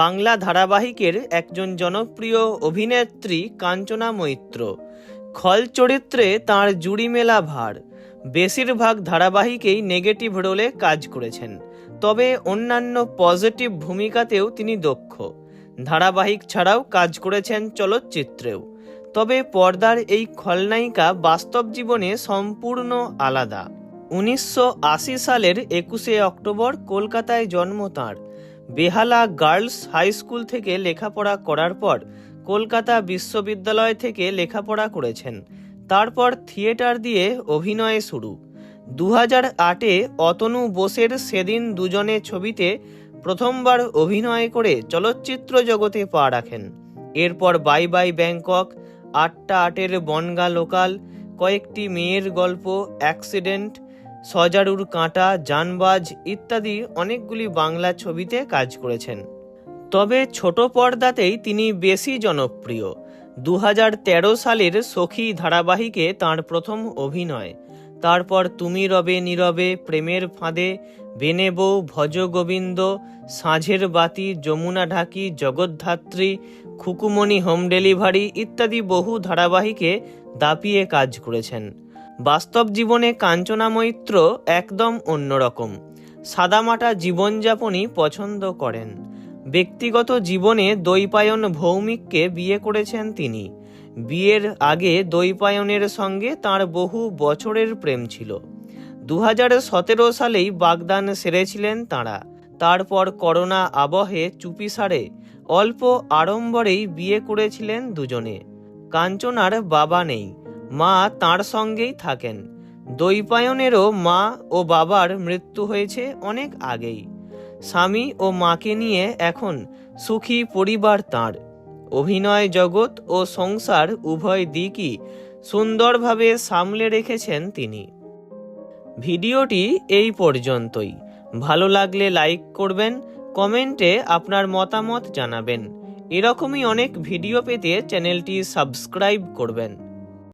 বাংলা ধারাবাহিকের একজন জনপ্রিয় অভিনেত্রী কাঞ্চনা মৈত্র। খল চরিত্রে তাঁর জুড়ি মেলা ভার। বেশিরভাগ ধারাবাহিকেই নেগেটিভ রোলে কাজ করেছেন, তবে অন্যান্য পজিটিভ ভূমিকাতেও তিনি দক্ষ। ধারাবাহিক ছাড়াও কাজ করেছেন চলচ্চিত্রেও, তবে পর্দার এই খলনায়িকা বাস্তব জীবনে সম্পূর্ণ আলাদা। উনিশশো আশি সালের একুশে অক্টোবর কলকাতায় জন্ম তাঁর। বেহালা গার্লস হাই স্কুল থেকে লেখাপড়া করার পর কলকাতা বিশ্ববিদ্যালয় থেকে লেখাপড়া করেছেন। তারপর থিয়েটার দিয়ে অভিনয়ে শুরু। দু হাজার আটে অতনু বোসের সেদিন দুজনে ছবিতে প্রথমবার অভিনয় করে চলচ্চিত্র জগতে পা রাখেন। এরপর বাই বাই ব্যাংকক, আটটা আটের বনগা লোকাল, কয়েকটি মেয়ের গল্প, অ্যাক্সিডেন্ট সজারুর কাঁটা, জানবাজ ইত্যাদি অনেকগুলি বাংলা ছবিতে কাজ করেছেন। তবে ছোট পর্দাতেই তিনি বেশি জনপ্রিয়। দু হাজার তেরো সালের সখী ধারাবাহিকে তার প্রথম অভিনয়। তারপর তুমি রবে নীরবে প্রেমের ফাঁদে, বেনে বউ, ভজ গোবিন্দ, সাঁঝের বাতি, যমুনা ঢাকি, জগদ্ধাত্রী, খুকুমণি হোম ডেলিভারি ইত্যাদি বহু ধারাবাহিকে দাপিয়ে কাজ করেছেন। বাস্তব জীবনে কাঞ্চনা মৈত্র একদম অন্যরকম। সাদামাটা জীবনযাপনই পছন্দ করেন। ব্যক্তিগত জীবনে দৈপায়ন ভৌমিককে বিয়ে করেছেন তিনি। বিয়ের আগে দৈপায়নের সঙ্গে তার বহু বছরের প্রেম ছিল। দু সতেরো সালেই বাগদান সেরেছিলেন তাঁরা। তারপর করোনা আবহে চুপিসারে অল্প আড়ম্বরেই বিয়ে করেছিলেন দুজনে। কাঞ্চনার বাবা নেই। মা তার সঙ্গেই থাকেন। দৈপায়নেরও মা ও বাবার মৃত্যু হয়েছে অনেক আগেই। স্বামী ও মাকে নিয়ে এখন সুখী পরিবার তাঁর। অভিনয় জগৎ ও সংসার উভয় দিকই সুন্দরভাবে সামলে রেখেছেন তিনি। ভিডিওটি এই পর্যন্তই। ভালো লাগলে লাইক করবেন, কমেন্টে আপনার মতামত জানাবেন। এরকমই অনেক ভিডিও পেতে চ্যানেলটি সাবস্ক্রাইব করবেন।